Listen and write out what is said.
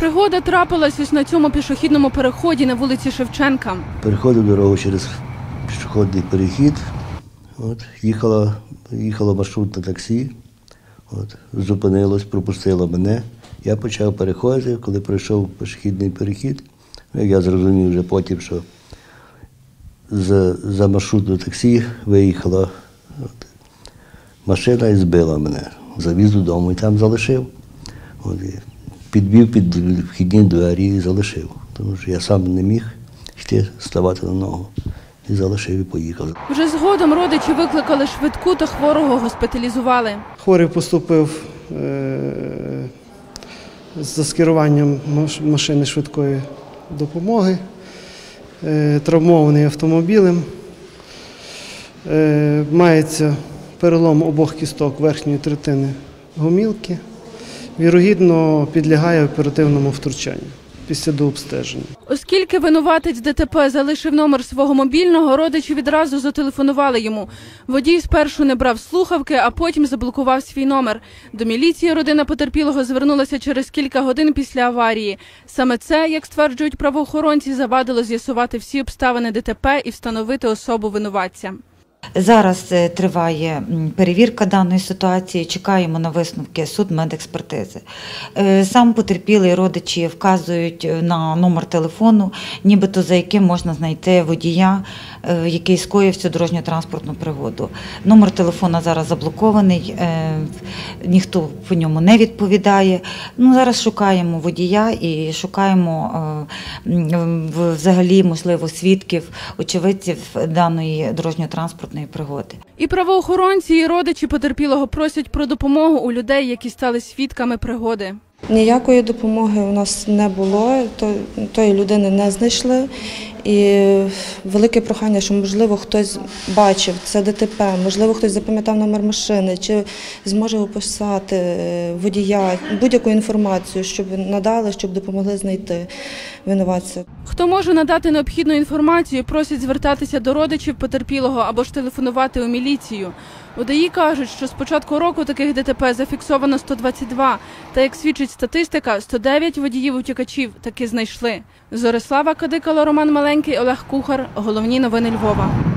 Пригода трапилась ось на цьому пішохідному переході на вулиці Шевченка. Переходив дорогу через пішохідний перехід. От, їхало, їхало маршрутне таксі, от, зупинилось, пропустило мене. Я почав переходити, коли пройшов пішохідний перехід. ну, Я зрозумів вже потім, що за, за маршрутне таксі виїхала от, машина і збила мене. Завіз додому і там залишив. От, і підвів під вхідні двері і залишив. Тому що я сам не міг йти, ставати на ногу. І залишив і поїхав. Вже згодом родичі викликали швидку та хворого госпіталізували. Хворий поступив е, за скеруванням машини швидкої допомоги, е, травмований автомобілем. Е, Мається перелом обох кісток верхньої третини гомілки. Вірогідно, підлягає оперативному втручанню після дообстеження. Оскільки винуватець ДТП залишив номер свого мобільного, родичі відразу зателефонували йому. Водій спершу не брав слухавки, а потім заблокував свій номер. До міліції родина потерпілого звернулася через кілька годин після аварії. Саме це, як стверджують правоохоронці, завадило з'ясувати всі обставини ДТП і встановити особу винуватця. Зараз е, триває перевірка даної ситуації. Чекаємо на висновки судмедекспертизи. Е, Сам потерпілий родичі вказують е, на номер телефону, нібито за яким можна знайти водія, який скоїв цю дорожньо-транспортну пригоду. Номер телефона зараз заблокований, ніхто по ньому не відповідає. Ну зараз шукаємо водія і шукаємо взагалі можливо свідків, очевидців даної дорожньо-транспортної пригоди. І правоохоронці, і родичі потерпілого просять про допомогу у людей, які стали свідками пригоди. Ніякої допомоги у нас не було, тої людини не знайшли. І велике прохання, що можливо хтось бачив це ДТП, можливо, хтось запам'ятав номер машини, чи зможе описати е, водія будь-яку інформацію, щоб надали, щоб допомогли знайти винуватця. Хто може надати необхідну інформацію, просять звертатися до родичів потерпілого або ж телефонувати у міліцію. У кажуть, що з початку року таких ДТП зафіксовано 122, та як свідчить статистика, 109 водіїв утікачів таки знайшли. Зорислава Кадикало, Роман Маленький, Олег Кухар. Головні новини Львова.